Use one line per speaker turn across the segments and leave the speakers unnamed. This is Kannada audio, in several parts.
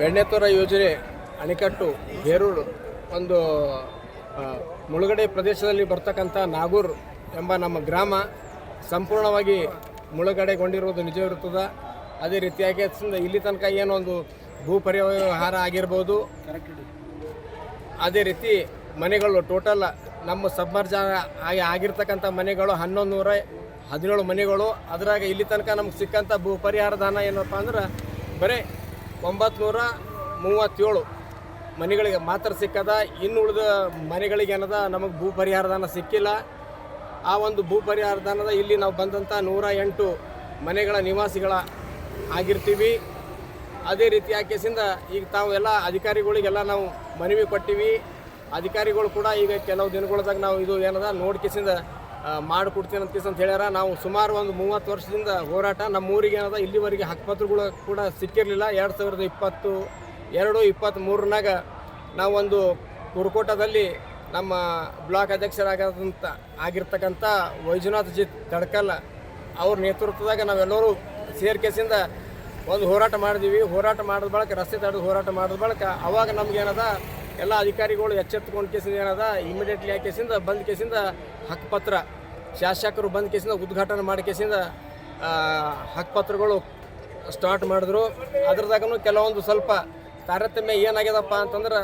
ಬೆಣ್ಣೆತೋರ ಯೋಜನೆ ಅಣೆಕಟ್ಟು ಬೇರೂರು ಒಂದು ಮುಳುಗಡೆ ಪ್ರದೇಶದಲ್ಲಿ ಬರ್ತಕ್ಕಂಥ ನಾಗೂರ್ ಎಂಬ ನಮ್ಮ ಗ್ರಾಮ ಸಂಪೂರ್ಣವಾಗಿ ಮುಳುಗಡೆಗೊಂಡಿರುವುದು ನಿಜವಿರುತ್ತದೆ ಅದೇ ರೀತಿಯಾಗಿ ಇಲ್ಲಿ ತನಕ ಏನೊಂದು ಭೂ ಪರಿವ್ಯವಹಾರ ಆಗಿರ್ಬೋದು. ಅದೇ ರೀತಿ ಮನೆಗಳು ಟೋಟಲ್ ನಮ್ಮ ಸಬ್ಮರ್ಜ ಆಗಿ ಆಗಿರ್ತಕ್ಕಂಥ ಮನೆಗಳು ಹನ್ನೊಂದು ನೂರ ಹದಿನೇಳು ಮನೆಗಳು. ಅದರಾಗ ಇಲ್ಲಿ ತನಕ ನಮ್ಗೆ ಸಿಕ್ಕಂಥ ಭೂ ಪರಿಹಾರ ಧನ ಏನಪ್ಪ ಅಂದ್ರೆ ಬರೀ ಒಂಬತ್ತು ಮೂವತ್ತೇಳು. ಮನೆಗಳಿಗೆ ಮಾತ್ರ ಸಿಕ್ಕದ, ಇನ್ನು ಉಳಿದ ಮನೆಗಳಿಗೆ ಏನದ, ನಮಗೆ ಭೂ ಪರಿಹಾರ ದಾನ ಸಿಕ್ಕಿಲ್ಲ. ಆ ಒಂದು ಭೂ ಪರಿಹಾರ ದಾನದ ಇಲ್ಲಿ ನಾವು ಬಂದಂಥ ನೂರ ಎಂಟು ಮನೆಗಳ ನಿವಾಸಿಗಳ ಆಗಿರ್ತೀವಿ. ಅದೇ ರೀತಿ ಆಕೇಸಿಂದ ಈಗ ತಾವು ಎಲ್ಲ ಅಧಿಕಾರಿಗಳಿಗೆಲ್ಲ ನಾವು ಮನವಿ ಕೊಟ್ಟಿವಿ. ಅಧಿಕಾರಿಗಳು ಕೂಡ ಈಗ ಕೆಲವು ದಿನಗಳದಾಗ ನಾವು ಇದು ಏನದ, ನೋಡ್ಕೇಸಿಂದ ಮಾಡಿಕೊಡ್ತೀನಿ ಅಂತ ಅಂತ ಹೇಳ್ಯಾರ. ನಾವು ಸುಮಾರು ಒಂದು ಮೂವತ್ತು ವರ್ಷದಿಂದ ಹೋರಾಟ. ನಮ್ಮ ಊರಿಗೆ ಏನದ, ಇಲ್ಲಿವರೆಗೆ ಹಕ್ಕುಪತ್ರಗಳು ಕೂಡ ಸಿಕ್ಕಿರಲಿಲ್ಲ. ಎರಡು ಸಾವಿರದ ಇಪ್ಪತ್ತು, ಎರಡು ಇಪ್ಪತ್ತ್ಮೂರನಾಗ ನಾವೊಂದು ಕುರುಕೋಟದಲ್ಲಿ ನಮ್ಮ ಬ್ಲಾಕ್ ಅಧ್ಯಕ್ಷರಾಗದಂಥ ಆಗಿರ್ತಕ್ಕಂಥ ವೈಜುನಾಥ್ ಜಿತ್ ತಡಕಲ್ಲ ಅವ್ರ ನೇತೃತ್ವದಾಗ ನಾವೆಲ್ಲರೂ ಸೇರ್ಕೆಸಿಂದ ಒಂದು ಹೋರಾಟ ಮಾಡಿದ್ವಿ. ಹೋರಾಟ ಮಾಡಿದ ಬಳಿಕ, ರಸ್ತೆ ತಡೆದು ಹೋರಾಟ ಮಾಡಿದ ಬಳಿಕ, ಅವಾಗ ನಮ್ಗೇನದ ಎಲ್ಲ ಅಧಿಕಾರಿಗಳು ಎಚ್ಚೆತ್ತುಕೊಂಡು ಕೇಸಿಂದ ಏನದ? ಇಮಿಡಿಯೇಟ್ಲಿ ಆ ಕೇಸಿಂದ ಬಂದ ಕೇಸಿಂದ ಹಕ್ಕುಪತ್ರ ಶಾಸಕರು ಬಂದ್ ಕೇಸಿಂದ ಉದ್ಘಾಟನೆ ಮಾಡಿ ಕೇಸಿಂದ ಹಕ್ಕುಪತ್ರಗಳು ಸ್ಟಾರ್ಟ್ ಮಾಡಿದ್ರು. ಅದ್ರದಾಗೂ ಕೆಲವೊಂದು ಸ್ವಲ್ಪ ತಾರತಮ್ಯ ಏನಾಗ್ಯದಪ್ಪ ಅಂತಂದ್ರೆ,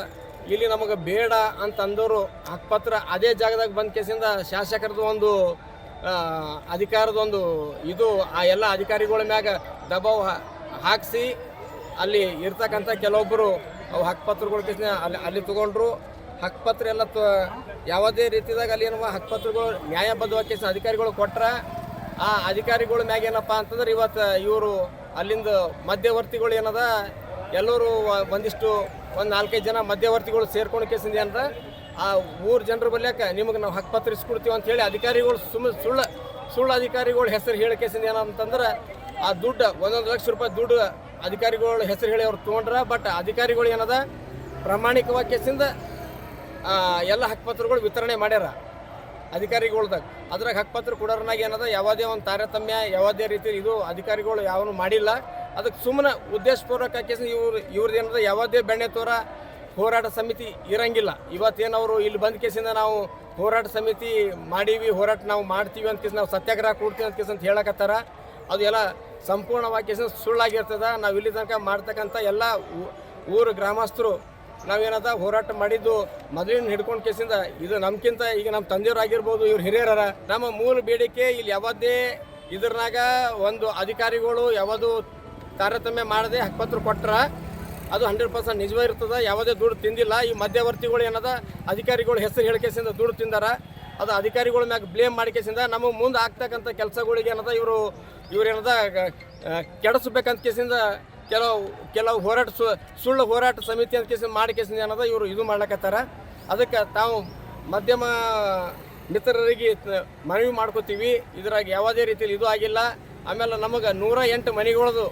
ಇಲ್ಲಿ ನಮಗೆ ಬೇಡ ಅಂತ ಅಂದವರು ಹಕ್ಕುಪತ್ರ ಅದೇ ಜಾಗದಾಗ ಬಂದ ಕೇಸಿಂದ ಶಾಸಕರದ್ದು ಒಂದು ಅಧಿಕಾರದ ಒಂದು ಇದು, ಆ ಎಲ್ಲ ಅಧಿಕಾರಿಗಳ ಮ್ಯಾಗ ದಬಾವ್ ಹಾಕಿಸಿ, ಅಲ್ಲಿ ಇರ್ತಕ್ಕಂಥ ಕೆಲವೊಬ್ಬರು ಅವು ಹಕ್ಕುಪತ್ರಗಳ ಕಿಸ್ನೆ ಅಲ್ಲಿ ಅಲ್ಲಿ ತೊಗೊಂಡ್ರು. ಹಕ್ಕುಪತ್ರ ಎಲ್ಲ ತ, ಯಾವುದೇ ರೀತಿದಾಗ ಅಲ್ಲಿ ಏನವ ಹಕ್ಕುಪತ್ರಗಳು ನ್ಯಾಯಬದ್ಧವಾಗಿ ಕೇಸಿನ ಅಧಿಕಾರಿಗಳು ಕೊಟ್ರ, ಆ ಅಧಿಕಾರಿಗಳ ಮ್ಯಾಗ ಏನಪ್ಪ ಅಂತಂದ್ರೆ ಇವತ್ತು ಇವರು ಅಲ್ಲಿಂದ ಮಧ್ಯವರ್ತಿಗಳು ಏನದ, ಎಲ್ಲರೂ ಒಂದಿಷ್ಟು ಒಂದು ನಾಲ್ಕೈದು ಜನ ಮಧ್ಯವರ್ತಿಗಳು ಸೇರ್ಕೊಂಡು ಕೇಸಿಂದ ಏನದ ಆ ಊರು ಜನರು ಬರ್ಲಿಕ್ಕೆ ನಿಮಗೆ ನಾವು ಹಕ್ಕುಪತ್ರ ಇಸ್ಕೊಡ್ತೀವಿ ಅಂತ ಹೇಳಿ ಅಧಿಕಾರಿಗಳು ಸುಮ್ಮನೆ ಸುಳ್ಳು ಸುಳ್ಳು ಅಧಿಕಾರಿಗಳು ಹೆಸರು ಹೇಳಿ ಕೇಸಿಂದ ಏನಂತಂದ್ರೆ, ಆ ದುಡ್ಡು ಒಂದೊಂದು ಲಕ್ಷ ರೂಪಾಯಿ ದುಡ್ಡು ಅಧಿಕಾರಿಗಳ ಹೆಸರು ಹೇಳಿ ಅವ್ರು ತೊಗೊಂಡ್ರ ಬಟ್ ಅಧಿಕಾರಿಗಳು ಏನದ? ಪ್ರಾಮಾಣಿಕವಾಗಿ ಕೇಸಿಂದ ಎಲ್ಲ ಹಕ್ಕುಪತ್ರಗಳು ವಿತರಣೆ ಮಾಡ್ಯಾರ ಅಧಿಕಾರಿಗಳ್ದಾಗ. ಅದ್ರಾಗ ಹಕ್ಕುಪತ್ರ ಕೊಡೋರ್ನಾಗ ಏನದ? ಯಾವುದೇ ಒಂದು ತಾರತಮ್ಯ, ಯಾವುದೇ ರೀತಿ ಇದು ಅಧಿಕಾರಿಗಳು ಯಾವನು ಮಾಡಿಲ್ಲ. ಅದಕ್ಕೆ ಸುಮ್ಮನೆ ಉದ್ದೇಶಪೂರ್ವಕ ಕೇಸ್ ಇವ್ರು ಇವ್ರದ್ದು ಏನದ? ಯಾವುದೇ ಬೆಣ್ಣೆ ತೋರ ಹೋರಾಟ ಸಮಿತಿ ಇರಂಗಿಲ್ಲ. ಇವತ್ತೇನು ಅವರು ಇಲ್ಲಿ ಬಂದ ಕೇಸಿಂದ ನಾವು ಹೋರಾಟ ಸಮಿತಿ ಮಾಡೀವಿ, ಹೋರಾಟ ನಾವು ಮಾಡ್ತೀವಿ ಅಂತ ಕೇಸ್ ನಾವು ಸತ್ಯಾಗ್ರಹ ಕೊಡ್ತೀವಿ ಅಂತ ಕೇಸ್ ಅಂತ ಹೇಳಕತ್ತಾರ. ಅದು ಎಲ್ಲ ಸಂಪೂರ್ಣವಾಗಿ ಕೇಸ್ ಸುಳ್ಳಾಗಿರ್ತದ. ನಾವು ಇಲ್ಲಿ ತನಕ ಮಾಡ್ತಕ್ಕಂಥ ಎಲ್ಲ ಊರು ಗ್ರಾಮಸ್ಥರು ನಾವೇನದ ಹೋರಾಟ ಮಾಡಿದ್ದು ಮೊದಲಿನ ಹಿಡ್ಕೊಂಡು ಕೇಸಿಂದ ಇದು ನಮ್ಗಿಂತ ಈಗ ನಮ್ಮ ತಂದೆಯವರಾಗಿರ್ಬೋದು, ಇವ್ರು ಹಿರಿಯರ ನಮ್ಮ ಮೂಲ ಬೇಡಿಕೆ ಇಲ್ಲಿ ಯಾವುದೇ ಇದ್ರನಾಗ ಒಂದು ಅಧಿಕಾರಿಗಳು ಯಾವುದು ತಾರತಮ್ಯ ಮಾಡದೆ ಹಕ್ಕಪತ್ರ ಕೊಟ್ರ ಅದು ಹಂಡ್ರೆಡ್ ಪರ್ಸೆಂಟ್ ನಿಜವೇ ಇರ್ತದೆ ಯಾವುದೇ ದುಡ್ಡು ತಿಂದಿಲ್ಲ. ಈ ಮಧ್ಯವರ್ತಿಗಳು ಏನದ ಅಧಿಕಾರಿಗಳು ಹೆಸರು ಹೇಳಿಕೆಸಿಂದ ದುಡ್ಡು ತಿಂದಾರ. ಅದು ಅಧಿಕಾರಿಗಳ ಮ್ಯಾಗ ಬ್ಲೇಮ್ ಮಾಡಿಕೆಸಿಂದ ನಮಗೆ ಮುಂದೆ ಆಗ್ತಕ್ಕಂಥ ಕೆಲಸಗಳಿಗೆ ಏನದ ಇವರು ಇವ್ರೇನದ ಕೆಡಿಸ್ಬೇಕಂತ ಕೇಸಿಂದ ಕೆಲವು ಕೆಲವು ಹೋರಾಟ ಸು, ಸುಳ್ಳು ಹೋರಾಟ ಸಮಿತಿ ಅಂತ ಕೇಸಿಂದ ಮಾಡಿ ಕೇಸಿಂದ ಏನದ ಇವರು ಇದು ಮಾಡ್ಲಕತ್ತಾರ. ಅದಕ್ಕೆ ತಾವು ಮಧ್ಯಮ ಮಿತ್ರರಿಗೆ ಮನವಿ ಮಾಡ್ಕೋತೀವಿ. ಇದ್ರಾಗ ಯಾವುದೇ ರೀತಿಯಲ್ಲಿ ಇದು ಆಗಿಲ್ಲ. ಆಮೇಲೆ ನಮಗೆ ನೂರ ಎಂಟು ಮನೆಗಳದು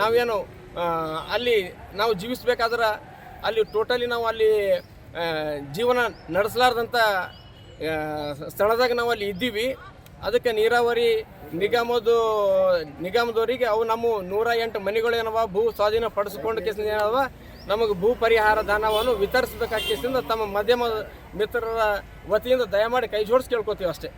ನಾವೇನು ಅಲ್ಲಿ ನಾವು ಜೀವಿಸ್ಬೇಕಾದ್ರೆ ಅಲ್ಲಿ ಟೋಟಲಿ ನಾವು ಅಲ್ಲಿ ಜೀವನ ನಡೆಸಲಾರ್ದಂಥ ಸ್ಥಳದಾಗ ನಾವು ಅಲ್ಲಿ ಇದ್ದೀವಿ. ಅದಕ್ಕೆ ನೀರಾವರಿ ನಿಗಮದ, ನಿಗಮದವರಿಗೆ ಅವು ನಮ್ಮ ನೂರ ಎಂಟು ಮನೆಗಳು ಏನವ, ಭೂ ಸ್ವಾಧೀನ ಪಡಿಸ್ಕೊಂಡು ಕೇಸಿಂದ ಏನವ, ನಮಗೆ ಭೂ ಪರಿಹಾರ ಧನವನ್ನು ವಿತರಿಸಬೇಕಾದ ತಮ್ಮ ಮಧ್ಯಮ ಮಿತ್ರರ ವತಿಯಿಂದ ದಯಮಾಡಿ ಕೈ ಜೋಡಿಸಿ ಕೇಳ್ಕೊತೀವಿ ಅಷ್ಟೇ.